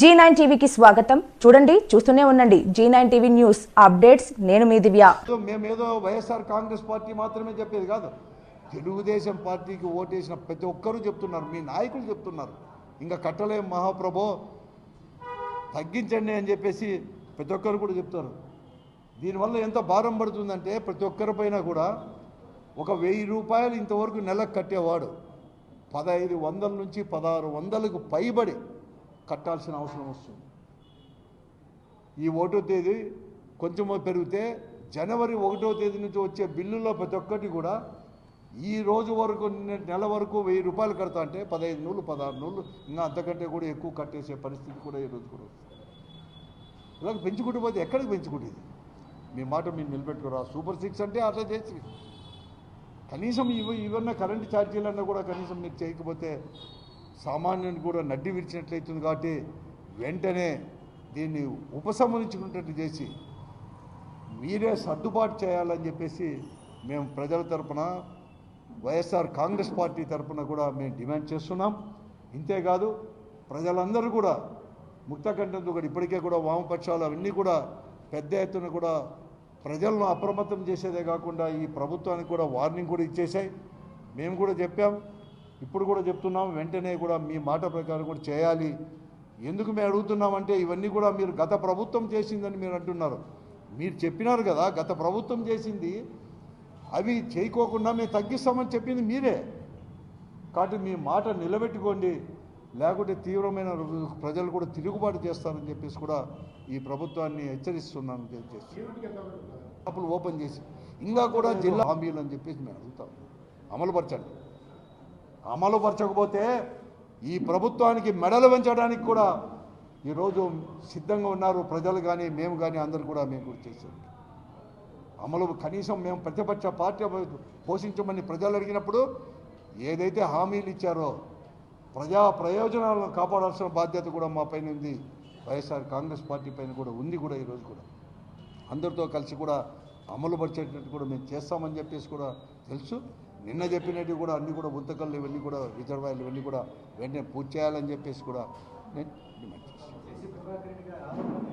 G nine టీవీకి స్వాగతం. చూడండి చూస్తూనే ఉండండి. Zee nine TV news updates. నేను మీ దివ్య. ఏదో మేమేదో వైఎస్ఆర్ కాంగ్రెస్ పార్టీ మాత్రమే చెప్పేది కాదు. తెలుగుదేశం పార్టీకి ఓటేసిన ప్రతి ఒక్కరూ చెప్తున్నారు. మీ నాయకులు చెప్తున్నారు. ఇంకా కట్టలేం మహాప్రభో. తగ్గించండి అని చెప్పేసి ప్రతి ఒక్కరు కూడా చెప్తారు. దీనివల్ల ఎంత భారం పడుతుందంటే ప్రతి ఒక్కరిపైన కూడా ఒక వెయ్యి రూపాయలు ఇంతవరకు నెలకు కట్టేవాడు. పదహైదు వందల నుంచి పదహారు వందలకు పైబడి కట్టాల్సిన అవసరం వస్తుంది. ఈ ఒకటో తేదీ కొంచెం పెరిగితే జనవరి ఒకటో తేదీ నుంచి వచ్చే బిల్లులో ప్రతి ఒక్కటి కూడా ఈ రోజు వరకు నెల వరకు వెయ్యి రూపాయలు కడతా అంటే పదహైదు నూళ్ళు పదహారు నూళ్ళు ఇంకా అంతకంటే కూడా ఎక్కువ కట్టేసే పరిస్థితి కూడా ఈ రోజు కూడా వస్తుంది ఇలాగ పెంచుకుంటూ పోతే ఎక్కడికి పెంచుకుంటుంది? మీ మాట మీరు నిలబెట్టుకోరా? సూపర్ సిక్స్ అంటే అట్లా చేసి. కనీసం ఇవి ఇవన్న కరెంటు ఛార్జీలన్నా కూడా కనీసం మీరు చేయకపోతే సామాన్యుని కూడా నడ్డి విరిచినట్లయితుంది కాబట్టి వెంటనే దీన్ని ఉపసంహరించుకున్నట్టు చేసి మీరే సర్దుబాటు చేయాలని చెప్పేసి మేము ప్రజల తరపున వైఎస్ఆర్ కాంగ్రెస్ పార్టీ తరపున కూడా మేము డిమాండ్ చేస్తున్నాం. ఇంతేకాదు ప్రజలందరూ కూడా ముక్తకంఠంతో కూడా ఇప్పటికే కూడా వామపక్షాలు అవన్నీ కూడా పెద్ద ఎత్తున కూడా ప్రజలను అప్రమత్తం చేసేదే కాకుండా ఈ ప్రభుత్వానికి కూడా వార్నింగ్ కూడా ఇచ్చేసాయి మేము కూడా చెప్పాం. ఇప్పుడు కూడా చెప్తున్నాం వెంటనే కూడా మీ మాట ప్రకారం కూడా చేయాలి. ఎందుకు మేము అడుగుతున్నామంటే ఇవన్నీ కూడా మీరు గత ప్రభుత్వం చేసిందని మీరు అంటున్నారు. మీరు చెప్పినారు కదా గత ప్రభుత్వం చేసింది అవి చేయకోకుండా మేము తగ్గిస్తామని చెప్పింది మీరే. కాబట్టి మీ మాట నిలబెట్టుకోండి లేకుంటే తీవ్రమైన ప్రజలు కూడా తిరుగుబాటు చేస్తారని చెప్పేసి కూడా ఈ ప్రభుత్వాన్ని హెచ్చరిస్తున్నాను చేసి షాపులు ఓపెన్ చేసి ఇంకా కూడా జిల్లా హామీలు అని చెప్పేసి మేము అడుగుతాం. అమలుపరచండి. అమలుపరచకపోతే ఈ ప్రభుత్వానికి మెడలు పెంచడానికి కూడా ఈరోజు సిద్ధంగా ఉన్నారు ప్రజలు కానీ మేము కానీ అందరు కూడా మేము కూడా చేసాం అమలు కనీసం మేము ప్రతిపక్ష పార్టీ పోషించమని ప్రజలు అడిగినప్పుడు ఏదైతే హామీలు ఇచ్చారో ప్రజా ప్రయోజనాలను కాపాడాల్సిన బాధ్యత కూడా మా పైన ఉంది. వైఎస్ఆర్ కాంగ్రెస్ పార్టీ పైన కూడా ఉంది కూడా ఈరోజు కూడా. అందరితో కలిసి కూడా అమలుపరిచేటట్టు కూడా మేము చేస్తామని చెప్పేసి కూడా తెలుసు. నిన్న చెప్పినట్టు కూడా అన్నీ కూడా ఉత్తకళ్ళు ఇవన్నీ కూడా రిజర్వాయర్లు ఇవన్నీ కూడా వెంటనే పూర్తి చేయాలని చెప్పేసి కూడా నేను డిమాండ్ చేస్తాను